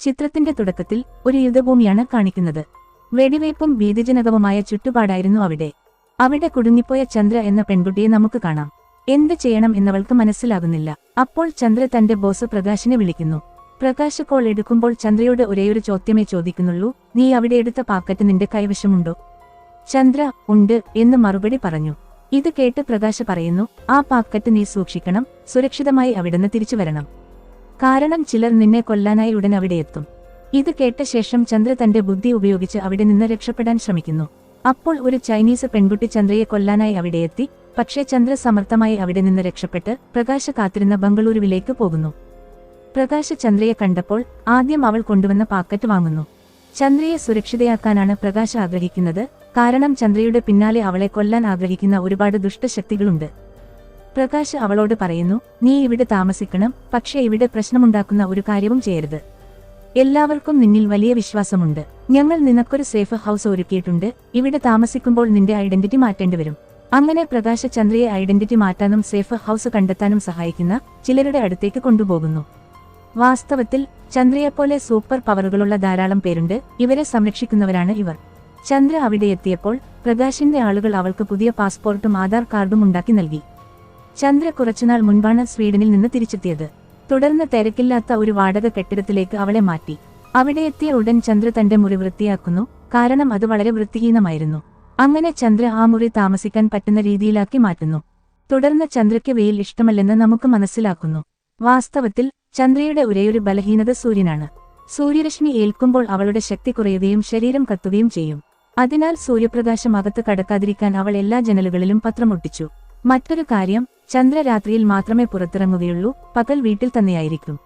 ചിത്രത്തിന്റെ തുടക്കത്തിൽ ഒരു യുദ്ധഭൂമിയാണ് കാണിക്കുന്നത്. വെടിവയ്പും ഭീതിജനകവുമായ ചുറ്റുപാടായിരുന്നു അവിടെ. അവിടെ കുടുങ്ങിപ്പോയ ചന്ദ്ര എന്ന പെൺകുട്ടിയെ നമുക്ക് കാണാം. എന്ത് ചെയ്യണം എന്നവൾക്ക് മനസ്സിലാകുന്നില്ല. അപ്പോൾ ചന്ദ്ര തന്റെ ബോസ് പ്രകാശിനെ വിളിക്കുന്നു. പ്രകാശ് കോൾ എടുക്കുമ്പോൾ ചന്ദ്രയോട് ഒരേയൊരു ചോദ്യമേ ചോദിക്കുന്നുള്ളൂ. നീ അവിടെ എടുത്ത പാക്കറ്റ് നിന്റെ കൈവശമുണ്ടോ? ചന്ദ്ര ഉണ്ട് എന്ന് മറുപടി പറഞ്ഞു. ഇത് കേട്ട് പ്രകാശ് പറയുന്നു ആ പാക്കറ്റ് നീ സൂക്ഷിക്കണം. സുരക്ഷിതമായി അവിടുന്ന് തിരിച്ചു വരണം. കാരണം ചിലർ നിന്നെ കൊല്ലാനായി ഉടൻ അവിടെ എത്തും. ഇത് കേട്ട ശേഷം ചന്ദ്ര തന്റെ ബുദ്ധി ഉപയോഗിച്ച് അവിടെ നിന്ന് രക്ഷപ്പെടാൻ ശ്രമിക്കുന്നു. അപ്പോൾ ഒരു ചൈനീസ് പെൺകുട്ടി ചന്ദ്രയെ കൊല്ലാനായി അവിടെ എത്തി പക്ഷേ ചന്ദ്ര സമർത്ഥമായി അവിടെ നിന്ന് രക്ഷപ്പെട്ട് പ്രകാശ കാത്തിരുന്ന ബംഗളൂരുവിലേക്ക് പോകുന്നു. പ്രകാശ് ചന്ദ്രയെ കണ്ടപ്പോൾ ആദ്യം അവൾ കൊണ്ടുവന്ന പാക്കറ്റ് വാങ്ങുന്നു. ചന്ദ്രയെ സുരക്ഷിതയാക്കാനാണ് പ്രകാശ് ആഗ്രഹിക്കുന്നത് കാരണം ചന്ദ്രയുടെ പിന്നാലെ അവളെ കൊല്ലാൻ ആഗ്രഹിക്കുന്ന ഒരുപാട് ദുഷ്ടശക്തികളുണ്ട്. പ്രകാശ് അവളോട് പറയുന്നു നീ ഇവിടെ താമസിക്കണം പക്ഷേ ഇവിടെ പ്രശ്നമുണ്ടാക്കുന്ന ഒരു കാര്യവും ചെയ്യരുത്. എല്ലാവർക്കും നിന്നിൽ വലിയ വിശ്വാസമുണ്ട്. ഞങ്ങൾ നിനക്കൊരു സേഫ് ഹൗസ് ഒരുക്കിയിട്ടുണ്ട്. ഇവിടെ താമസിക്കുമ്പോൾ നിന്റെ ഐഡന്റിറ്റി മാറ്റേണ്ടി വരും. അങ്ങനെ പ്രകാശ ചന്ദ്രയെ ഐഡന്റിറ്റി മാറ്റാനും സേഫ് ഹൗസ് കണ്ടെത്താനും സഹായിക്കുന്ന ചിലരുടെ അടുത്തേക്ക് കൊണ്ടുപോകുന്നു. വാസ്തവത്തിൽ ചന്ദ്രയെപ്പോലെ സൂപ്പർ പവറുകളുള്ള ധാരാളം പേരുണ്ട്. ഇവരെ സംരക്ഷിക്കുന്നവരാണ് ഇവർ. ചന്ദ്ര അവിടെ എത്തിയപ്പോൾ പ്രകാശിന്റെ ആളുകൾ അവൾക്ക് പുതിയ പാസ്പോർട്ടും ആധാർ കാർഡും ഉണ്ടാക്കി നൽകി. ചന്ദ്ര കുറച്ചുനാൾ മുൻപാണ് സ്വീഡനിൽ നിന്ന് തിരിച്ചെത്തിയത്. തുടർന്ന് തിരക്കില്ലാത്ത ഒരു വാടക കെട്ടിടത്തിലേക്ക് അവളെ മാറ്റി. അവിടെ എത്തിയ ഉടൻ ചന്ദ്ര തന്റെ മുറി വൃത്തിയാക്കുന്നു കാരണം അത് വളരെ വൃത്തിഹീനമായിരുന്നു. അങ്ങനെ ചന്ദ്ര ആ മുറി താമസിക്കാൻ പറ്റുന്ന രീതിയിലാക്കി മാറ്റുന്നു. തുടർന്ന് ചന്ദ്രയ്ക്ക് വെയിൽ ഇഷ്ടമല്ലെന്ന് നമുക്ക് മനസ്സിലാക്കുന്നു. വാസ്തവത്തിൽ ചന്ദ്രയുടെ ഒരേയൊരു ബലഹീനത സൂര്യനാണ്. സൂര്യരശ്മി ഏൽക്കുമ്പോൾ അവളുടെ ശക്തി കുറയുകയും ശരീരം കത്തുകയും ചെയ്യും. അതിനാൽ സൂര്യപ്രകാശം അകത്ത് കടക്കാതിരിക്കാൻ അവൾ എല്ലാ ജനലുകളിലും പത്രമൊട്ടിച്ചു. മറ്റൊരു കാര്യം ചന്ദ്ര രാത്രിയിൽ മാത്രമേ പുറത്തിറങ്ങുകയുള്ളൂ പകൽ വീട്ടിൽ തന്നെയായിരിക്കും.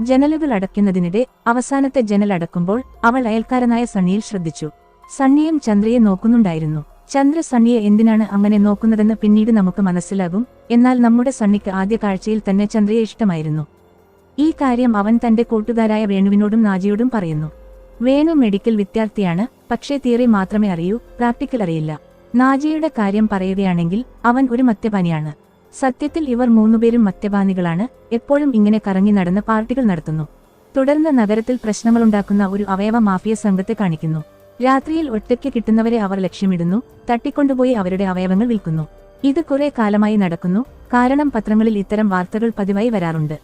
ജനലുകൾ അടയ്ക്കുന്നതിനിടെ അവസാനത്തെ ജനൽ അടക്കുമ്പോൾ അവൾ അയൽക്കാരനായ സണ്ണിയിൽ ശ്രദ്ധിച്ചു. സണ്ണിയും ചന്ദ്രയെ നോക്കുന്നുണ്ടായിരുന്നു. ചന്ദ്ര സണ്ണിയെ എന്തിനാണ് അങ്ങനെ നോക്കുന്നതെന്ന് പിന്നീട് നമുക്ക് മനസ്സിലാകും. എന്നാൽ നമ്മുടെ സണ്ണിക്ക് ആദ്യ കാഴ്ചയിൽ തന്നെ ചന്ദ്രയെ ഇഷ്ടമായിരുന്നു. ഈ കാര്യം അവൻ തന്റെ കൂട്ടുകാരായ വേണുവിനോടും നാജിയോടും പറയുന്നു. വേണു മെഡിക്കൽ വിദ്യാർത്ഥിയാണ് പക്ഷേ തിയറി മാത്രമേ അറിയൂ പ്രാക്ടിക്കൽ അറിയില്ല. നാജിയുടെ കാര്യം പറയുകയാണെങ്കിൽ അവൻ ഒരു മദ്യപാനിയാണ്. സത്യത്തിൽ ഇവർ മൂന്നുപേരും മദ്യപാനികളാണ് എപ്പോഴും ഇങ്ങനെ കറങ്ങി നടന്ന് പാർട്ടികൾ നടത്തുന്നു. തുടർന്ന് നഗരത്തിൽ പ്രശ്നങ്ങളുണ്ടാക്കുന്ന ഒരു അവയവ മാഫിയ സംഘത്തെ കാണിക്കുന്നു. രാത്രിയിൽ ഒറ്റയ്ക്ക് കിട്ടുന്നവരെ അവർ ലക്ഷ്യമിടുന്നു തട്ടിക്കൊണ്ടുപോയി അവരുടെ അവയവങ്ങൾ വിൽക്കുന്നു. ഇത് കുറെ കാലമായി നടക്കുന്നു കാരണം പത്രങ്ങളിൽ ഇത്തരം വാർത്തകൾ പതിവായി വരാറുണ്ട്.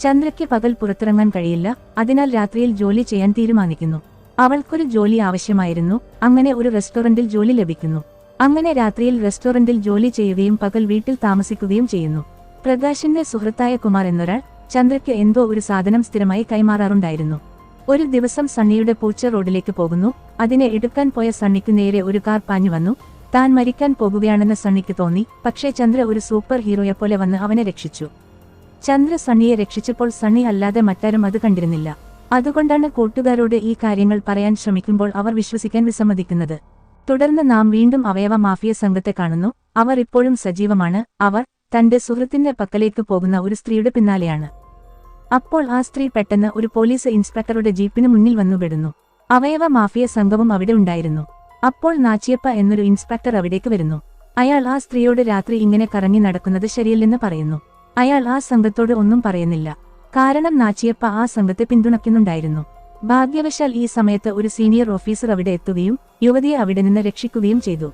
ചന്ദ്രയ്ക്ക് പകൽ പുറത്തിറങ്ങാൻ കഴിയില്ല അതിനാൽ രാത്രിയിൽ ജോലി ചെയ്യാൻ തീരുമാനിക്കുന്നു. അവൾക്കൊരു ജോലി ആവശ്യമായിരുന്നു അങ്ങനെ ഒരു റെസ്റ്റോറന്റിൽ ജോലി ലഭിക്കുന്നു. അങ്ങനെ രാത്രിയിൽ റെസ്റ്റോറന്റിൽ ജോലി ചെയ്യുകയും പകൽ വീട്ടിൽ താമസിക്കുകയും ചെയ്യുന്നു. പ്രകാശിന്റെ സുഹൃത്തായ കുമാർ എന്നൊരാൾ ചന്ദ്രയ്ക്ക് എന്തോ ഒരു സാധനം സ്ഥിരമായി കൈമാറാറുണ്ടായിരുന്നു. ഒരു ദിവസം സണ്ണിയുടെ പൂച്ച റോഡിലേക്ക് പോകുന്നു. അതിനെ എടുക്കാൻ പോയ സണ്ണിക്ക് നേരെ ഒരു കാർ പാഞ്ഞു വന്നു. താൻ മരിക്കാൻ പോകുകയാണെന്ന് സണ്ണിക്ക് തോന്നി. പക്ഷേ ചന്ദ്ര ഒരു സൂപ്പർ ഹീറോയെപ്പോലെ വന്ന് അവനെ രക്ഷിച്ചു. ചന്ദ്ര സണ്ണിയെ രക്ഷിച്ചപ്പോൾ സണ്ണി അല്ലാതെ മറ്റാരും അത് കണ്ടിരുന്നില്ല. അതുകൊണ്ടാണ് കൂട്ടുകാരോട് ഈ കാര്യങ്ങൾ പറയാൻ ശ്രമിക്കുമ്പോൾ അവർ വിശ്വസിക്കാൻ വിസമ്മതിക്കുന്നത്. തുടർന്ന് നാം വീണ്ടും അവയവ മാഫിയ സംഘത്തെ കാണുന്നു. അവർ ഇപ്പോഴും സജീവമാണ്. അവർ തന്റെ സുഹൃത്തിന്റെ പക്കലേക്ക് പോകുന്ന ഒരു സ്ത്രീയുടെ പിന്നാലെയാണ്. അപ്പോൾ ആ സ്ത്രീ പെട്ടെന്ന് ഒരു പോലീസ് ഇൻസ്പെക്ടറുടെ ജീപ്പിന് മുന്നിൽ വന്നുപെടുന്നു അവയവ മാഫിയ സംഘവും അവിടെ ഉണ്ടായിരുന്നു. അപ്പോൾ നാച്ചിയപ്പ എന്നൊരു ഇൻസ്പെക്ടർ അവിടേക്ക് വരുന്നു. അയാൾ ആ സ്ത്രീയോട് രാത്രി ഇങ്ങനെ കറങ്ങി നടക്കുന്നത് ശരിയല്ലെന്ന് പറയുന്നു. അയാൾ ആ സംഘത്തോട് ഒന്നും പറയുന്നില്ല. കാരണം നാച്ചിയപ്പ ആ സംഘത്തെ പിന്തുണയ്ക്കുന്നുണ്ടായിരുന്നു. ഭാഗ്യവശാൽ ഈ സമയത്ത് ഒരു സീനിയർ ഓഫീസർ അവിടെ എത്തുകയും യുവതിയെ അവിടെ നിന്ന് രക്ഷിക്കുകയും ചെയ്തു.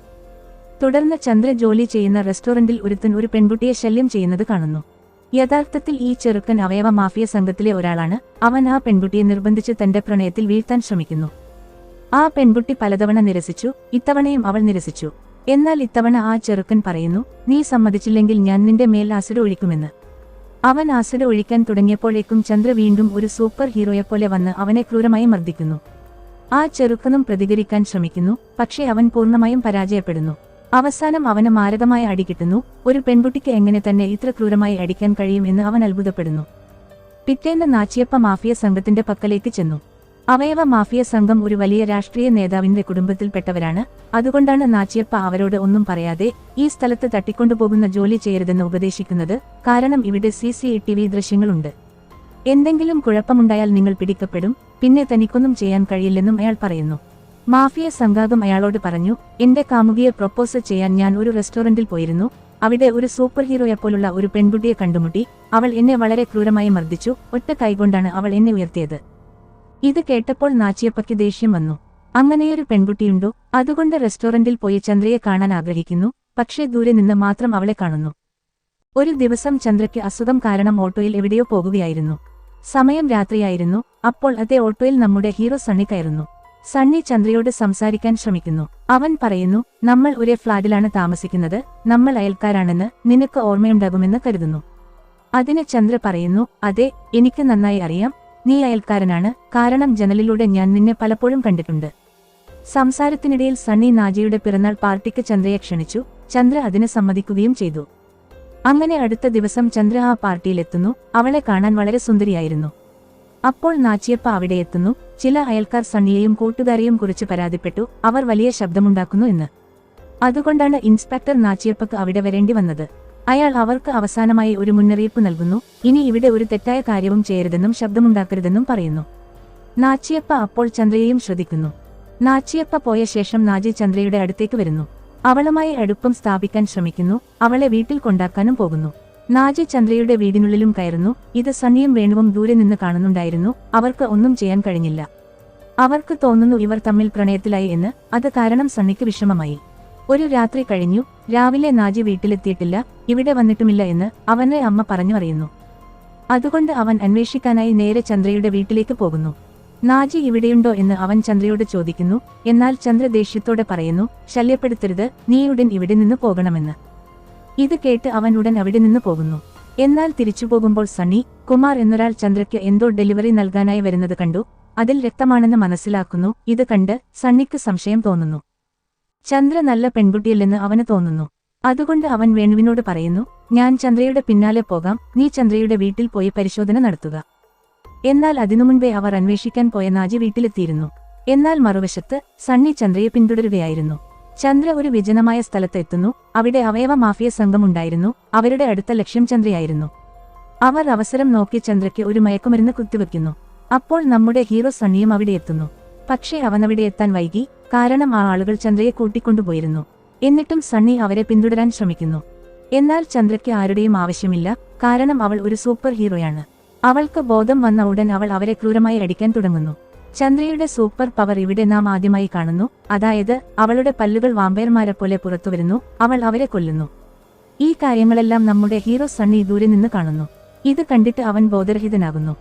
തുടർന്ന് ചന്ദ്ര ജോലി ചെയ്യുന്ന റെസ്റ്റോറന്റിൽ ഒരുത്തൻ ഒരു പെൺകുട്ടിയെ ശല്യം ചെയ്യുന്നത് കാണുന്നു. യഥാർത്ഥത്തിൽ ഈ ചെറുക്കൻ അവയവ മാഫിയ സംഘത്തിലെ ഒരാളാണ്. അവൻ ആ പെൺകുട്ടിയെ നിർബന്ധിച്ച് തന്റെ പ്രണയത്തിൽ വീഴ്ത്താൻ ശ്രമിക്കുന്നു. ആ പെൺകുട്ടി പലതവണ നിരസിച്ചു ഇത്തവണയും അവൾ നിരസിച്ചു. എന്നാൽ ഇത്തവണ ആ ചെറുക്കൻ പറയുന്നു നീ സമ്മതിച്ചില്ലെങ്കിൽ ഞാൻ നിന്റെ മേൽ ആസിഡ് ഒഴിക്കുമെന്ന്. അവൻ ആസിഡ് ഒഴിക്കാൻ തുടങ്ങിയപ്പോഴേക്കും ചന്ദ്ര വീണ്ടും ഒരു സൂപ്പർ ഹീറോയെപ്പോലെ വന്ന് അവനെ ക്രൂരമായി മർദ്ദിക്കുന്നു. ആ ചെറുക്കനും പ്രതികരിക്കാൻ ശ്രമിക്കുന്നു പക്ഷേ അവൻ പൂർണമായും പരാജയപ്പെടുന്നു. അവസാനം അവന് മാരകമായ അടി കിട്ടുന്നു ഒരു പെൺകുട്ടിക്ക് എങ്ങനെ തന്നെ ഇത്ര ക്രൂരമായി അടിക്കാൻ കഴിയും എന്ന് അവൻ അത്ഭുതപ്പെടുന്നു. പിറ്റേന്ന് നാച്ചിയപ്പ മാഫിയ സംഘത്തിന്റെ പക്കലേക്ക് ചെന്നു. അവയവ മാഫിയ സംഘം ഒരു വലിയ രാഷ്ട്രീയ നേതാവിന്റെ കുടുംബത്തിൽപ്പെട്ടവരാണ്. അതുകൊണ്ടാണ് നാച്ചിയപ്പ അവരോട് ഒന്നും പറയാതെ ഈ സ്ഥലത്ത് തട്ടിക്കൊണ്ടുപോകുന്ന ജോലി ചെയ്യരുതെന്ന് ഉപദേശിക്കുന്നത്. കാരണം ഇവിടെ സി സി ടി വി ദൃശ്യങ്ങളുണ്ട്. എന്തെങ്കിലും കുഴപ്പമുണ്ടായാൽ നിങ്ങൾ പിടിക്കപ്പെടും. പിന്നെ തനിക്കൊന്നും ചെയ്യാൻ കഴിയില്ലെന്നും അയാൾ പറയുന്നു. മാഫിയ സംഘാതം അയാളോട് പറഞ്ഞു എന്റെ കാമുകിയെ പ്രൊപ്പോസ് ചെയ്യാൻ ഞാൻ ഒരു റെസ്റ്റോറന്റിൽ പോയിരുന്നു. അവിടെ ഒരു സൂപ്പർ ഹീറോയെപ്പോലുള്ള ഒരു പെൺകുട്ടിയെ കണ്ടുമുട്ടി. അവൾ എന്നെ വളരെ ക്രൂരമായി മർദ്ദിച്ചു. ഒറ്റ കൈകൊണ്ടാണ് അവൾ എന്നെ ഉയർത്തിയത്. ഇത് കേട്ടപ്പോൾ നാച്ചിയപ്പയ്ക്ക് ദേഷ്യം വന്നു. അങ്ങനെയൊരു പെൺകുട്ടിയുണ്ടോ? അതുകൊണ്ട് റെസ്റ്റോറന്റിൽ പോയി ചന്ദ്രയെ കാണാൻ ആഗ്രഹിക്കുന്നു. പക്ഷേ ദൂരെ നിന്ന് മാത്രം അവളെ കാണുന്നു. ഒരു ദിവസം ചന്ദ്രയ്ക്ക് അസുഖം കാരണം ഓട്ടോയിൽ എവിടെയോ പോകുകയായിരുന്നു. സമയം രാത്രിയായിരുന്നു. അപ്പോൾ അതേ ഓട്ടോയിൽ നമ്മുടെ ഹീറോ സണ്ണി കയറുന്നു. സണ്ണി ചന്ദ്രയോട് സംസാരിക്കാൻ ശ്രമിക്കുന്നു. അവൻ പറയുന്നു നമ്മൾ ഒരേ ഫ്ളാറ്റിലാണ് താമസിക്കുന്നത്. നമ്മൾ അയൽക്കാരാണെന്ന് നിനക്ക് ഓർമ്മയുണ്ടാകുമെന്ന് കരുതുന്നു. അതിന് ചന്ദ്ര പറയുന്നു അതെ എനിക്ക് നന്നായി അറിയാം. നീ അയൽക്കാരനാണ്. കാരണം ജനലിലൂടെ ഞാൻ നിന്നെ പലപ്പോഴും കണ്ടിട്ടുണ്ട്. സംസാരത്തിനിടയിൽ സണ്ണി നാജയുടെ പിറന്നാൾ പാർട്ടിക്ക് ചന്ദ്രയെ ക്ഷണിച്ചു. ചന്ദ്ര അതിന് സമ്മതിക്കുകയും ചെയ്തു. അങ്ങനെ അടുത്ത ദിവസം ചന്ദ്ര ആ പാർട്ടിയിലെത്തുന്നു. അവളെ കാണാൻ വളരെ സുന്ദരിയായിരുന്നു. അപ്പോൾ നാച്ചിയപ്പ അവിടെ എത്തുന്നു. ചില അയൽക്കാർ സണ്ണിയെയും കൂട്ടുകാരെയും കുറിച്ച് പരാതിപ്പെട്ടു. അവർ വലിയ ശബ്ദമുണ്ടാക്കുന്നു എന്ന്. അതുകൊണ്ടാണ് ഇൻസ്പെക്ടർ നാച്ചിയപ്പക്ക് അവിടെ വരേണ്ടി വന്നത്. അയാൾ അവർക്ക് അവസാനമായി ഒരു മുന്നറിയിപ്പ് നൽകുന്നു. ഇനി ഇവിടെ ഒരു തെറ്റായ കാര്യവും ചെയ്യരുതെന്നും ശബ്ദമുണ്ടാക്കരുതെന്നും പറയുന്നു. നാച്ചിയപ്പ അപ്പോൾ ചന്ദ്രയെയും ശ്രദ്ധിക്കുന്നു. നാച്ചിയപ്പ പോയ ശേഷം നാജി ചന്ദ്രയുടെ അടുത്തേക്ക് വരുന്നു. അവളുമായി അടുപ്പം സ്ഥാപിക്കാൻ ശ്രമിക്കുന്നു. അവളെ വീട്ടിൽ കൊണ്ടാക്കാനും പോകുന്നു. നാജി ചന്ദ്രയുടെ വീടിനുള്ളിലും കയറുന്നു. ഇത് സണ്ണിയും വേണുവും ദൂരെ നിന്ന് കാണുന്നുണ്ടായിരുന്നു. അവർക്ക് ഒന്നും ചെയ്യാൻ കഴിഞ്ഞില്ല. അവർക്ക് തോന്നുന്നു ഇവർ തമ്മിൽ പ്രണയത്തിലായി എന്ന്. അത് കാരണം സണ്ണിക്ക് വിഷമമായി. ഒരു രാത്രി കഴിഞ്ഞു രാവിലെ നാജി വീട്ടിലെത്തിയിട്ടില്ല ഇവിടെ വന്നിട്ടുമില്ല എന്ന് അവന്റെ അമ്മ പറഞ്ഞു അറിയുന്നു അതുകൊണ്ട് അവൻ അന്വേഷിക്കാനായി നേരെ ചന്ദ്രയുടെ വീട്ടിലേക്ക് പോകുന്നു. നാജി ഇവിടെയുണ്ടോ എന്ന് അവൻ ചന്ദ്രയോട് ചോദിക്കുന്നു എന്നാൽ ചന്ദ്ര ദേഷ്യത്തോടെ പറയുന്നു ശല്യപ്പെടുത്തരുത് നീ ഉടൻ ഇവിടെ നിന്ന് പോകണമെന്ന്. ഇത് കേട്ട് അവൻ ഉടൻ അവിടെ നിന്ന് പോകുന്നു. എന്നാൽ തിരിച്ചു പോകുമ്പോൾ സണ്ണി കുമാർ എന്നൊരാൾ ചന്ദ്രയ്ക്ക് എന്തോ ഡെലിവറി നൽകാനായി വരുന്നത് കണ്ടു അതിൽ രക്തമാണെന്ന് മനസ്സിലാക്കുന്നു ഇത് കണ്ട് സണ്ണിക്ക് സംശയം തോന്നുന്നു. ചന്ദ്ര നല്ല പെൺകുട്ടിയല്ലെന്ന് അവന് തോന്നുന്നു. അതുകൊണ്ട് അവൻ വേണുവിനോട് പറയുന്നു ഞാൻ ചന്ദ്രയുടെ പിന്നാലെ പോകാം നീ ചന്ദ്രയുടെ വീട്ടിൽ പോയി പരിശോധന നടത്തുക. എന്നാൽ അതിനു മുൻപേ അവർ അന്വേഷിക്കാൻ പോയ നാജി വീട്ടിലെത്തിയിരുന്നു. എന്നാൽ മറുവശത്ത് സണ്ണി ചന്ദ്രയെ പിന്തുടരുകയായിരുന്നു. ചന്ദ്ര ഒരു വിജനമായ സ്ഥലത്തെത്തുന്നു അവിടെ അവയവ മാഫിയ സംഘമുണ്ടായിരുന്നു അവരുടെ അടുത്ത ലക്ഷ്യം ചന്ദ്രയായിരുന്നു. അവർ അവസരം നോക്കി ചന്ദ്രയ്ക്ക് ഒരു മയക്കുമരുന്ന് കുത്തിവെക്കുന്നു. അപ്പോൾ നമ്മുടെ ഹീറോ സണ്ണിയും അവിടെ എത്തുന്നു. പക്ഷേ അവനവിടെ എത്താൻ വൈകി കാരണം ആ ആളുകൾ ചന്ദ്രയെ കൂട്ടിക്കൊണ്ടുപോയിരുന്നു. എന്നിട്ടും സണ്ണി അവരെ പിന്തുടരാൻ ശ്രമിക്കുന്നു. എന്നാൽ ചന്ദ്രയ്ക്ക് ആരുടെയും ആവശ്യമില്ല കാരണം അവൾ ഒരു സൂപ്പർ ഹീറോയാണ്. അവൾക്ക് ബോധം വന്ന ഉടൻ അവൾ അവരെ ക്രൂരമായി അടിക്കാൻ തുടങ്ങുന്നു. ചന്ദ്രയുടെ സൂപ്പർ പവർ ഇവിടെ നാം ആദ്യമായി കാണുന്നു അതായത് അവളുടെ പല്ലുകൾ വാമ്പയർമാരെ പോലെ പുറത്തുവരുന്നു അവൾ അവരെ കൊല്ലുന്നു. ഈ കാര്യങ്ങളെല്ലാം നമ്മുടെ ഹീറോ സണ്ണി ദൂരെ നിന്ന് കാണുന്നു. ഇത് കണ്ടിട്ട് അവൻ ബോധരഹിതനാകുന്നു.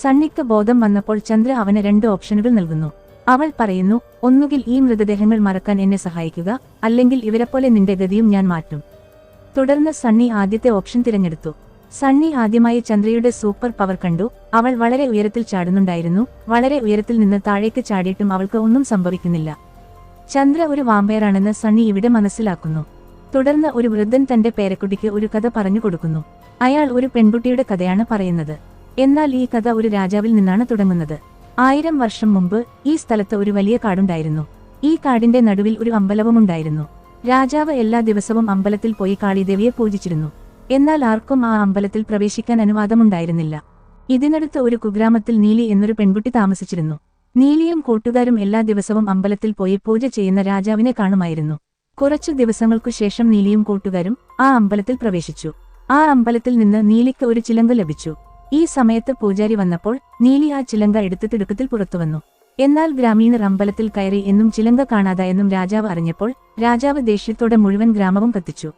സണ്ണിക്ക് ബോധം വന്നപ്പോൾ ചന്ദ്ര അവന് രണ്ട് ഓപ്ഷനുകൾ നൽകുന്നു. അവൾ പറയുന്നു ഒന്നുകിൽ ഈ മൃതദേഹങ്ങൾ മറക്കാൻ എന്നെ സഹായിക്കുക അല്ലെങ്കിൽ ഇവരെപ്പോലെ നിന്റെ ഗതിയും ഞാൻ മാറ്റും. തുടർന്ന് സണ്ണി ആദ്യത്തെ ഓപ്ഷൻ തിരഞ്ഞെടുത്തു. സണ്ണി ആദ്യമായി ചന്ദ്രയുടെ സൂപ്പർ പവർ കണ്ടു. അവൾ വളരെ ഉയരത്തിൽ ചാടുന്നുണ്ടായിരുന്നു. വളരെ ഉയരത്തിൽ നിന്ന് താഴേക്ക് ചാടിയിട്ടും അവൾക്ക് ഒന്നും സംഭവിക്കുന്നില്ല. ചന്ദ്ര ഒരു വാമ്പയറാണെന്ന് സണ്ണി ഇവിടെ മനസ്സിലാക്കുന്നു. തുടർന്ന് ഒരു വൃദ്ധൻ തന്റെ പേരക്കുട്ടിക്ക് ഒരു കഥ പറഞ്ഞു കൊടുക്കുന്നു. അയാൾ ഒരു പെൺകുട്ടിയുടെ കഥയാണ് പറയുന്നത്. എന്നാൽ ഈ കഥ ഒരു രാജാവിൽ നിന്നാണ് തുടങ്ങുന്നത്. ആയിരം വർഷം മുമ്പ് ഈ സ്ഥലത്ത് ഒരു വലിയ കാടുണ്ടായിരുന്നു. ഈ കാടിന്റെ നടുവിൽ ഒരു അമ്പലവുമുണ്ടായിരുന്നു. രാജാവ് എല്ലാ ദിവസവും അമ്പലത്തിൽ പോയി കാളിദേവിയെ പൂജിച്ചിരുന്നു. എന്നാൽ ആർക്കും ആ അമ്പലത്തിൽ പ്രവേശിക്കാൻ അനുവാദമുണ്ടായിരുന്നില്ല. ഇതിനടുത്ത് ഒരു കുഗ്രാമത്തിൽ നീലി എന്നൊരു പെൺകുട്ടി താമസിച്ചിരുന്നു. നീലിയും കൂട്ടുകാരും എല്ലാ ദിവസവും അമ്പലത്തിൽ പോയി പൂജ ചെയ്യുന്ന രാജാവിനെ കാണുമായിരുന്നു. കുറച്ചു ദിവസങ്ങൾക്കു ശേഷം നീലിയും കൂട്ടുകാരും ആ അമ്പലത്തിൽ പ്രവേശിച്ചു. ആ അമ്പലത്തിൽ നിന്ന് നീലിക്ക് ഒരു ചിലങ്ക ലഭിച്ചു. ഈ സമയത്ത് പൂജാരി വന്നപ്പോൾ നീലി ആ ചിലങ്ക എടുത്ത് തിടുക്കത്തിൽ പുറത്തുവന്നു എന്നാൽ ഗ്രാമീണർ അമ്പലത്തിൽ കയറി എന്നും ചിലങ്ക കാണാതായെന്നും രാജാവ് അറിഞ്ഞപ്പോൾ രാജാവ് ദേഷ്യത്തോടെ മുഴുവൻ ഗ്രാമവും കത്തിച്ചു.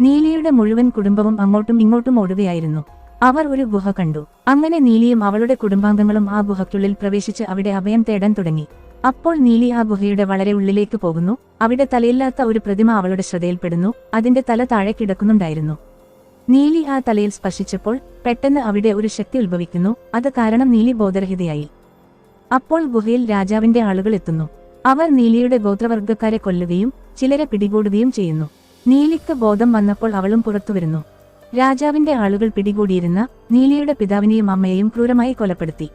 നീലിയുടെ മുഴുവൻ കുടുംബവും അങ്ങോട്ടും ഇങ്ങോട്ടും ഓടുകയായിരുന്നു. അവർ ഒരു ഗുഹ കണ്ടു. അങ്ങനെ നീലിയും അവളുടെ കുടുംബാംഗങ്ങളും ആ ഗുഹയ്ക്കുള്ളിൽ പ്രവേശിച്ച് അവിടെ അഭയം തേടാൻ തുടങ്ങി. അപ്പോൾ നീലി ആ ഗുഹയുടെ വളരെ ഉള്ളിലേക്ക് പോകുന്നു. അവിടെ തലയില്ലാത്ത ഒരു പ്രതിമ അവളുടെ ശ്രദ്ധയിൽപ്പെടുന്നു. അതിന്റെ തല താഴെ കിടക്കുന്നുണ്ടായിരുന്നു. നീലി ആ തലയിൽ സ്പർശിച്ചപ്പോൾ പെട്ടെന്ന് അവിടെ ഒരു ശക്തി ഉത്ഭവിക്കുന്നു. അത് കാരണം നീലി ബോധരഹിതയായി. അപ്പോൾ ഗുഹയിൽ രാജാവിന്റെ ആളുകൾ എത്തുന്നു. അവർ നീലിയുടെ ഗോത്രവർഗക്കാരെ കൊല്ലുകയും ചിലരെ പിടികൂടുകയും ചെയ്യുന്നു. നീലിക്ക് ബോധം വന്നപ്പോൾ അവളും പുറത്തു വരുന്നു. രാജാവിന്റെ ആളുകൾ പിടികൂടിയിരുന്ന നീലിയുടെ പിതാവിനെയും അമ്മയെയും ക്രൂരമായി കൊലപ്പെടുത്തി.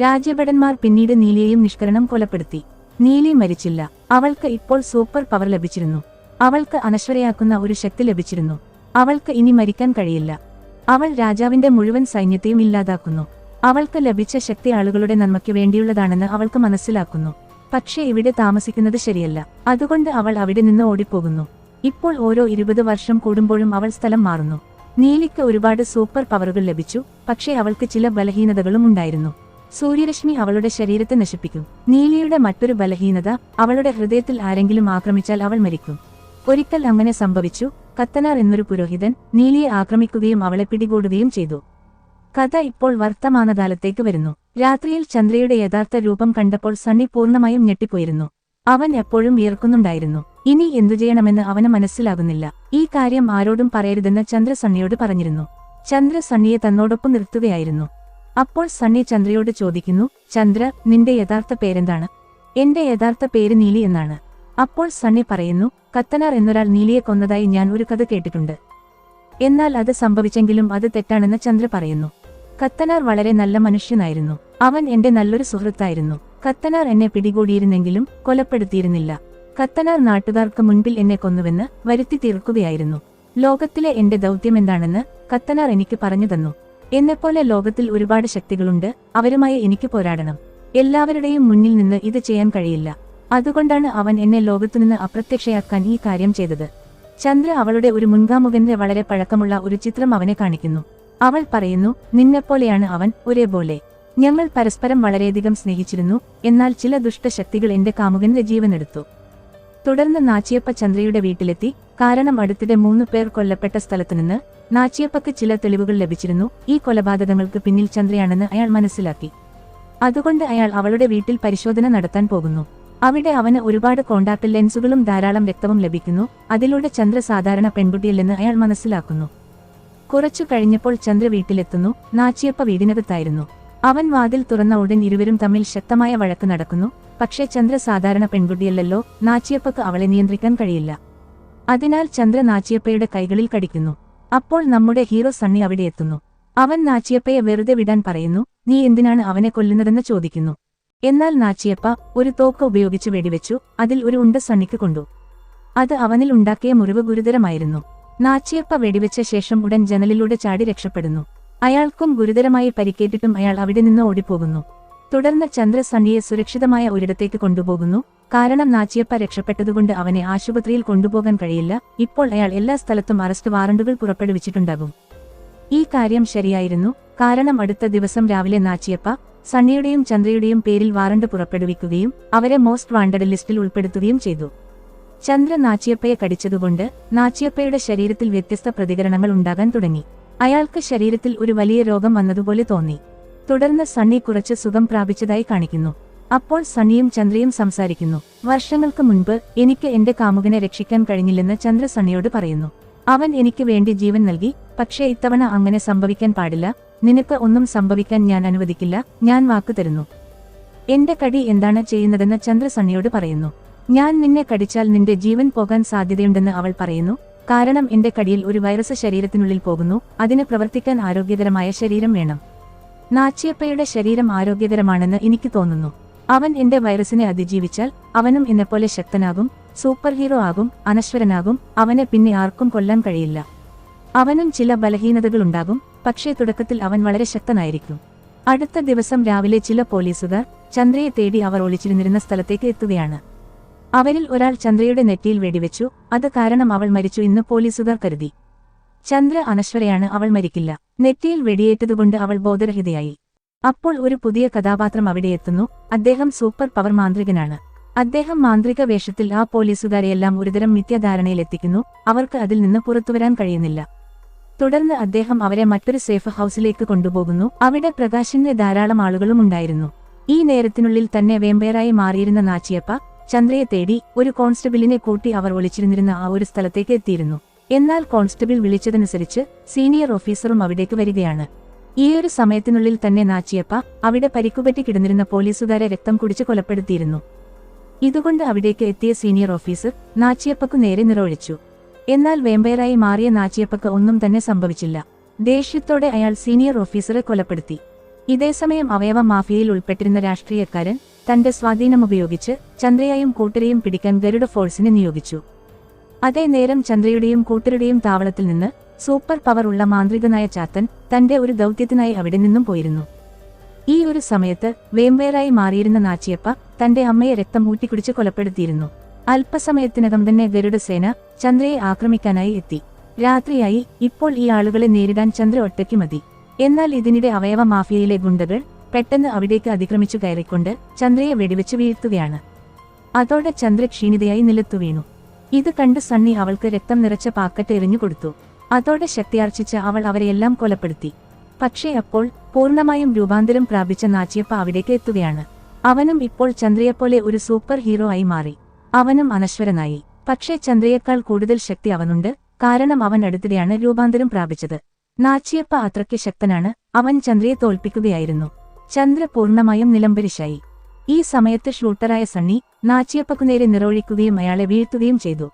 രാജ്യഭടന്മാർ പിന്നീട് നീലിയെയും നിഷ്കരണം കൊലപ്പെടുത്തി. നീലി മരിച്ചില്ല. അവൾക്ക് ഇപ്പോൾ സൂപ്പർ പവർ ലഭിച്ചിരുന്നു. അവൾക്ക് അനശ്വരയാക്കുന്ന ഒരു ശക്തി ലഭിച്ചിരുന്നു. അവൾക്ക് ഇനി മരിക്കാൻ കഴിയില്ല. അവൾ രാജാവിന്റെ മുഴുവൻ സൈന്യത്തെയും ഇല്ലാതാക്കുന്നു. അവൾക്ക് ലഭിച്ച ശക്തി ആളുകളുടെ നന്മയ്ക്ക് വേണ്ടിയുള്ളതാണെന്ന് അവൾക്ക് മനസ്സിലാക്കുന്നു. പക്ഷേ ഇവിടെ താമസിക്കുന്നത് ശരിയല്ല. അതുകൊണ്ട് അവൾ അവിടെ നിന്ന് ഓടിപ്പോകുന്നു. ഇപ്പോൾ ഓരോ ഇരുപത് വർഷം കൂടുമ്പോഴും അവൾ സ്ഥലം മാറുന്നു. നീലിക്ക് ഒരുപാട് സൂപ്പർ പവറുകൾ ലഭിച്ചു. പക്ഷേ അവൾക്ക് ചില ബലഹീനതകളും ഉണ്ടായിരുന്നു. സൂര്യരശ്മി അവളുടെ ശരീരത്തെ നശിപ്പിക്കും. നീലിയുടെ മറ്റൊരു ബലഹീനത അവളുടെ ഹൃദയത്തിൽ ആരെങ്കിലും ആക്രമിച്ചാൽ അവൾ മരിക്കും. ഒരിക്കൽ അങ്ങനെ സംഭവിച്ചു. കത്തനാർ എന്നൊരു പുരോഹിതൻ നീലിയെ ആക്രമിക്കുകയും അവളെ പിടികൂടുകയും ചെയ്തു. കഥ ഇപ്പോൾ വർത്തമാനകാലത്തേക്ക് വരുന്നു. രാത്രിയിൽ ചന്ദ്രയുടെ യഥാർത്ഥ രൂപം കണ്ടപ്പോൾ സണ്ണി പൂർണമായും ഞെട്ടിപ്പോയിരുന്നു. അവൻ എപ്പോഴും വിയർക്കുന്നുണ്ടായിരുന്നു. ഇനി എന്തു ചെയ്യണമെന്ന് അവന് മനസ്സിലാകുന്നില്ല. ഈ കാര്യം ആരോടും പറയരുതെന്ന് ചന്ദ്ര സണ്ണിയോട് പറഞ്ഞിരുന്നു. ചന്ദ്ര സണ്ണിയെ തന്നോടൊപ്പം നിർത്തുകയായിരുന്നു. അപ്പോൾ സണ്ണി ചന്ദ്രയോട് ചോദിക്കുന്നു ചന്ദ്ര നിന്റെ യഥാർത്ഥ പേരെന്താണ്? എന്റെ യഥാർത്ഥ പേര് നീലി എന്നാണ്. അപ്പോൾ സണ്ണി പറയുന്നു കത്തനാർ എന്നൊരാൾ നീലിയെ കൊന്നതായി ഞാൻ ഒരു കഥ കേട്ടിട്ടുണ്ട്. എന്നാൽ അത് സംഭവിച്ചെങ്കിലും അത് തെറ്റാണെന്ന് ചന്ദ്ര പറയുന്നു. കത്തനാർ വളരെ നല്ല മനുഷ്യനായിരുന്നു. അവൻ എന്റെ നല്ലൊരു സുഹൃത്തായിരുന്നു. കത്തനാർ എന്നെ പിടികൂടിയിരുന്നെങ്കിലും കൊലപ്പെടുത്തിയിരുന്നില്ല. കത്തനാർ നാട്ടുകാർക്ക് മുൻപിൽ എന്നെ കൊന്നുവെന്ന് വരുത്തി തീർക്കുകയായിരുന്നു. ലോകത്തിലെ എന്റെ ദൗത്യമെന്താണെന്ന് കത്തനാർ എനിക്ക് പറഞ്ഞു തന്നു. എന്നെപ്പോലെ ലോകത്തിൽ ഒരുപാട് ശക്തികളുണ്ട്. അവരുമായി എനിക്ക് പോരാടണം. എല്ലാവരുടെയും മുന്നിൽ നിന്ന് ഇത് ചെയ്യാൻ കഴിയില്ല. അതുകൊണ്ടാണ് അവൻ എന്നെ ലോകത്തുനിന്ന് അപ്രത്യക്ഷയാക്കാൻ ഈ കാര്യം ചെയ്തത്. ചന്ദ്ര അവളുടെ ഒരു മുൻഗാമുകന്റെ വളരെ പഴക്കമുള്ള ഒരു ചിത്രം അവനെ കാണിക്കുന്നു. അവൾ പറയുന്നു നിന്നെപ്പോലെയാണ് അവൻ ഒരേപോലെ. ഞങ്ങൾ പരസ്പരം വളരെയധികം സ്നേഹിച്ചിരുന്നു എന്നാൽ ചില ദുഷ്ടശക്തികൾ എന്റെ കാമുകന്റെ ജീവനെടുത്തു. തുടർന്ന് നാച്ചിയപ്പ ചന്ദ്രയുടെ വീട്ടിലെത്തി. കാരണം അടുത്തിടെ മൂന്ന് പേർ കൊല്ലപ്പെട്ട സ്ഥലത്തുനിന്ന് നാച്ചിയപ്പക്ക് ചില തെളിവുകൾ ലഭിച്ചിരുന്നു. ഈ കൊലപാതകങ്ങൾക്ക് പിന്നിൽ ചന്ദ്രയാണെന്ന് അയാൾ മനസ്സിലാക്കി. അതുകൊണ്ട് അയാൾ അവളുടെ വീട്ടിൽ പരിശോധന നടത്താൻ പോകുന്നു. അവിടെ അവന് ഒരുപാട് കോണ്ടാക്ട് ലെൻസുകളും ധാരാളം രക്തവും ലഭിക്കുന്നു. അതിലൂടെ ചന്ദ്ര സാധാരണ പെൺകുട്ടിയില്ലെന്ന് അയാൾ മനസ്സിലാക്കുന്നു. കുറച്ചു കഴിഞ്ഞപ്പോൾ ചന്ദ്ര വീട്ടിലെത്തുന്നു. നാച്ചിയപ്പ വീടിനകത്തായിരുന്നു അവൻ വാതിൽ തുറന്ന ഉടൻ ഇരുവരും തമ്മിൽ ശക്തമായ വഴക്ക് നടക്കുന്നു. പക്ഷേ ചന്ദ്ര സാധാരണ പെൺകുട്ടിയല്ലല്ലോ. നാച്ചിയപ്പക്ക് അവളെ നിയന്ത്രിക്കാൻ കഴിയില്ല. അതിനാൽ ചന്ദ്ര നാച്ചിയപ്പയുടെ കൈകളിൽ കടിക്കുന്നു. അപ്പോൾ നമ്മുടെ ഹീറോ സണ്ണി അവിടെ എത്തുന്നു. അവൻ നാച്ചിയപ്പയെ വെറുതെ വിടാൻ പറയുന്നു. നീ എന്തിനാണ് അവനെ കൊല്ലുന്നതെന്ന് ചോദിക്കുന്നു. എന്നാൽ നാച്ചിയപ്പ ഒരു തോക്ക് ഉപയോഗിച്ച് വെടിവെച്ചു അതിൽ ഒരു ഉണ്ട സണ്ണിക്ക് കൊണ്ടു. അത് അവനിൽ ഉണ്ടാക്കിയ മുറിവ് ഗുരുതരമായിരുന്നു. നാച്ചിയപ്പ വെടിവെച്ച ശേഷം ഉടൻ ജനലിലൂടെ ചാടി രക്ഷപ്പെടുന്നു. അയാൾക്കും ഗുരുതരമായി പരിക്കേറ്റിട്ടും അയാൾ അവിടെ നിന്ന് ഓടിപ്പോകുന്നു. തുടർന്ന് ചന്ദ്രസണ്ണിയെ സുരക്ഷിതമായ ഒരിടത്തേക്ക് കൊണ്ടുപോകുന്നു. കാരണം നാച്ചിയപ്പ രക്ഷപ്പെട്ടതുകൊണ്ട് അവനെ ആശുപത്രിയിൽ കൊണ്ടുപോകാൻ കഴിയില്ല. ഇപ്പോൾ അയാൾ എല്ലാ സ്ഥലത്തും അറസ്റ്റ് വാറണ്ടുകൾ പുറപ്പെടുവിച്ചിട്ടുണ്ടാകും. ഈ കാര്യം ശരിയായിരുന്നു. കാരണം അടുത്ത ദിവസം രാവിലെ നാച്ചിയപ്പ സണ്ണിയുടെയും ചന്ദ്രയുടെയും പേരിൽ വാറണ്ട് പുറപ്പെടുവിക്കുകയും അവരെ മോസ്റ്റ് വാണ്ടഡ് ലിസ്റ്റിൽ ഉൾപ്പെടുത്തുകയും ചെയ്തു. ചന്ദ്ര നാച്ചിയപ്പയെ കടിച്ചതുകൊണ്ട് നാച്ചിയപ്പയുടെ ശരീരത്തിൽ വ്യത്യസ്ത പ്രതികരണങ്ങൾ ഉണ്ടാകാൻ തുടങ്ങി. അയാൾക്ക് ശരീരത്തിൽ ഒരു വലിയ രോഗം വന്നതുപോലെ തോന്നി. തുടർന്ന് സണ്ണി കുറച്ച് സുഖം പ്രാപിച്ചതായി കാണിക്കുന്നു. അപ്പോൾ സണ്ണിയും ചന്ദ്രയും സംസാരിക്കുന്നു. വർഷങ്ങൾക്ക് മുൻപ് എനിക്ക് എന്റെ കാമുകനെ രക്ഷിക്കാൻ കഴിഞ്ഞില്ലെന്ന് ചന്ദ്ര സണ്ണിയോട് പറയുന്നു. അവൻ എനിക്ക് വേണ്ടി ജീവൻ നൽകി പക്ഷേ ഇത്തവണ അങ്ങനെ സംഭവിക്കാൻ പാടില്ല. നിനക്ക് ഒന്നും സംഭവിക്കാൻ ഞാൻ അനുവദിക്കില്ല. ഞാൻ വാക്ക് തരുന്നു. എന്റെ കടി എന്താണ് ചെയ്യുന്നതെന്ന് ചന്ദ്രസണ്ണിയോട് പറയുന്നു. ഞാൻ നിന്നെ കടിച്ചാൽ നിന്റെ ജീവൻ പോകാൻ സാധ്യതയുണ്ടെന്ന് അവൾ പറയുന്നു. കാരണം എന്റെ കടിയിൽ ഒരു വൈറസ് ശരീരത്തിനുള്ളിൽ പോകുന്നു. അതിന് പ്രവർത്തിക്കാൻ ആരോഗ്യകരമായ ശരീരം വേണം. നാച്ചിയപ്പയുടെ ശരീരം ആരോഗ്യകരമാണെന്ന് എനിക്ക് തോന്നുന്നു. അവൻ എന്റെ വൈറസിനെ അതിജീവിച്ചാൽ അവനും എന്നെപ്പോലെ ശക്തനാകും. സൂപ്പർ ഹീറോ ആകും അനശ്വരനാകും അവനെ പിന്നെ ആർക്കും കൊല്ലാൻ കഴിയില്ല. അവനും ചില ബലഹീനതകളുണ്ടാകും പക്ഷേ തുടക്കത്തിൽ അവൻ വളരെ ശക്തനായിരിക്കും. അടുത്ത ദിവസം രാവിലെ ചില പോലീസുകാർ ചന്ദ്രയെ തേടി അവർ ഒളിച്ചിരുന്നിരുന്ന സ്ഥലത്തേക്ക് എത്തുകയാണ്. അവരിൽ ഒരാൾ ചന്ദ്രയുടെ നെറ്റിയിൽ വെടിവെച്ചു അത് കാരണം അവൾ മരിച്ചു എന്ന് പോലീസുകാർ കരുതി. ചന്ദ്ര അനശ്വരയാണ് അവൾ മരിക്കില്ല. നെറ്റിയിൽ വെടിയേറ്റതുകൊണ്ട് അവൾ ബോധരഹിതയായി. അപ്പോൾ ഒരു പുതിയ കഥാപാത്രം അവിടെ എത്തുന്നു അദ്ദേഹം സൂപ്പർ പവർ മാന്ത്രികനാണ്. അദ്ദേഹം മാന്ത്രിക വേഷത്തിൽ ആ പോലീസുകാരെയെല്ലാം ഒരുതരം മിഥ്യാധാരണയിലെത്തിക്കുന്നു. അവർക്ക് അതിൽ നിന്ന് പുറത്തുവരാൻ കഴിയുന്നില്ല. തുടർന്ന് അദ്ദേഹം അവരെ മറ്റൊരു സേഫ് ഹൌസിലേക്ക് കൊണ്ടുപോകുന്നു. അവിടെ പ്രകാശിന്റെ ധാരാളം ആളുകളും ഉണ്ടായിരുന്നു. ഈ നേരത്തിനുള്ളിൽ തന്നെ വേമ്പയറായി മാറിയിരുന്ന നാച്ചിയപ്പ ചന്ദ്രയെ തേടി ഒരു കോൺസ്റ്റബിളിനെ കൂട്ടി അവർ ഒളിച്ചിരുന്നിരുന്ന ആ ഒരു സ്ഥലത്തേക്ക് എത്തിയിരുന്നു. എന്നാൽ കോൺസ്റ്റബിൾ വിളിച്ചതനുസരിച്ച് സീനിയർ ഓഫീസറും അവിടേക്ക് വരികയാണ്. ഈയൊരു സമയത്തിനുള്ളിൽ തന്നെ നാച്ചിയപ്പ അവിടെ പരിക്കുപറ്റി കിടന്നിരുന്ന പോലീസുകാരെ രക്തം കുടിച്ച് കൊലപ്പെടുത്തിയിരുന്നു. ഇതുകൊണ്ട് അവിടേക്ക് എത്തിയ സീനിയർ ഓഫീസർ നാച്ചിയപ്പക്കു നേരെ നിറൊഴിച്ചു എന്നാൽ വേമ്പയറായി മാറിയ നാച്ചിയപ്പക്ക് ഒന്നും തന്നെ സംഭവിച്ചില്ല. ദേഷ്യത്തോടെ അയാൾ സീനിയർ ഓഫീസറെ കൊലപ്പെടുത്തി. ഇതേസമയം അവയവ മാഫിയയിൽ ഉൾപ്പെട്ടിരുന്ന രാഷ്ട്രീയക്കാരൻ തന്റെ സ്വാധീനം ഉപയോഗിച്ച് ചന്ദ്രയായും കൂട്ടരെയും പിടിക്കാൻ ഗരുഡ ഫോഴ്സിനെ നിയോഗിച്ചു. അതേ നേരം ചന്ദ്രയുടെയും കൂട്ടരുടെയും താവളത്തിൽ നിന്ന് സൂപ്പർ പവർ ഉള്ള മാന്ത്രികനായ ചാത്തൻ തന്റെ ഒരു ദൗത്യത്തിനായി അവിടെ നിന്നും പോയിരുന്നു. ഈ ഒരു സമയത്ത് വേംവേറായി മാറിയിരുന്ന നാച്ചിയപ്പ തന്റെ അമ്മയെ രക്തം ഊറ്റിക്കുടിച്ച് കൊലപ്പെടുത്തിയിരുന്നു. അല്പസമയത്തിനകം തന്നെ ഗരുഡസേന ചന്ദ്രയെ ആക്രമിക്കാനായി എത്തി. രാത്രിയായി ഇപ്പോൾ ഈ ആളുകളെ നേരിടാൻ ചന്ദ്ര ഒറ്റയ്ക്ക് മതി. എന്നാൽ ഇതിനിടെ അവയവ മാഫിയയിലെ ഗുണ്ടകൾ പെട്ടെന്ന് അവിടേക്ക് അതിക്രമിച്ചു കയറിക്കൊണ്ട് ചന്ദ്രയെ വെടിവെച്ച് വീഴ്ത്തുകയാണ്. അതോടെ ചന്ദ്ര ക്ഷീണിതയായി നിലത്തു വീണു. ഇത് കണ്ട് സണ്ണി അവൾക്ക് രക്തം നിറച്ച പാക്കറ്റ് എറിഞ്ഞു കൊടുത്തു. അതോടെ ശക്തിയാർജിച്ച അവൾ അവരെയെല്ലാം കൊലപ്പെടുത്തി. പക്ഷേ അപ്പോൾ പൂർണമായും രൂപാന്തരം പ്രാപിച്ച നാച്ചിയപ്പ അവിടേക്ക് എത്തുകയാണ്. അവനും ഇപ്പോൾ ചന്ദ്രയെപ്പോലെ ഒരു സൂപ്പർ ഹീറോ ആയി മാറി. അവനും അനശ്വരനായി. പക്ഷേ ചന്ദ്രയേക്കാൾ കൂടുതൽ ശക്തി അവനുണ്ട് കാരണം അവൻ അടുത്തിടെയാണ് രൂപാന്തരം പ്രാപിച്ചത്. നാച്ചിയപ്പ അത്രയ്ക്ക് ശക്തനാണ് അവൻ ചന്ദ്രയെ തോൽപ്പിക്കുകയായിരുന്നു. ചന്ദ്ര പൂർണമായും നിലംബരിശായി ഈ സമയത്ത് ഷൂട്ടറായ സണ്ണി നാച്ചിയപ്പക്കു നേരെ നിറൊഴിക്കുകയും അയാളെ വീഴ്ത്തുകയും ചെയ്തു.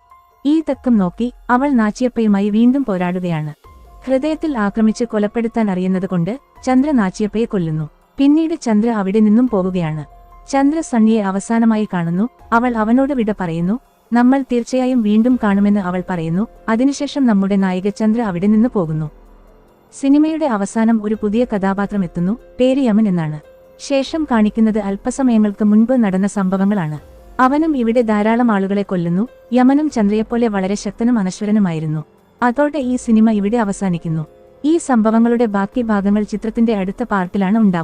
ഈ തക്കം നോക്കി അവൾ നാച്ചിയപ്പയുമായി വീണ്ടും പോരാടുകയാണ്. ഹൃദയത്തിൽ ആക്രമിച്ച് കൊലപ്പെടുത്താൻ അറിയുന്നതുകൊണ്ട് ചന്ദ്ര നാച്ചിയപ്പയെ കൊല്ലുന്നു. പിന്നീട് ചന്ദ്ര അവിടെ നിന്നും പോവുകയാണ് ചന്ദ്ര സണ്ണിയെ അവസാനമായി കാണുന്നു. അവൾ അവനോട് വിട പറയുന്നു. നമ്മൾ തീർച്ചയായും വീണ്ടും കാണുമെന്ന് അവൾ പറയുന്നു. അതിനുശേഷം നമ്മുടെ നായിക ചന്ദ്ര അവിടെ നിന്ന് പോകുന്നു. സിനിമയുടെ അവസാനം ഒരു പുതിയ കഥാപാത്രം എത്തുന്നു. പേര് യമൻ എന്നാണ്. ശേഷം കാണിക്കുന്നത് അല്പസമയങ്ങൾക്ക് മുൻപ് നടന്ന സംഭവങ്ങളാണ്. അവനും ഇവിടെ ധാരാളം ആളുകളെ കൊല്ലുന്നു. യമനും ചന്ദ്രയെപ്പോലെ വളരെ ശക്തനും അനശ്വരനുമായിരുന്നു. അതോടെ ഈ സിനിമ ഇവിടെ അവസാനിക്കുന്നു. ഈ സംഭവങ്ങളുടെ ബാക്കി ഭാഗങ്ങൾ ചിത്രത്തിന്റെ അടുത്ത പാർട്ടിലാണ് ഉണ്ടാവുക.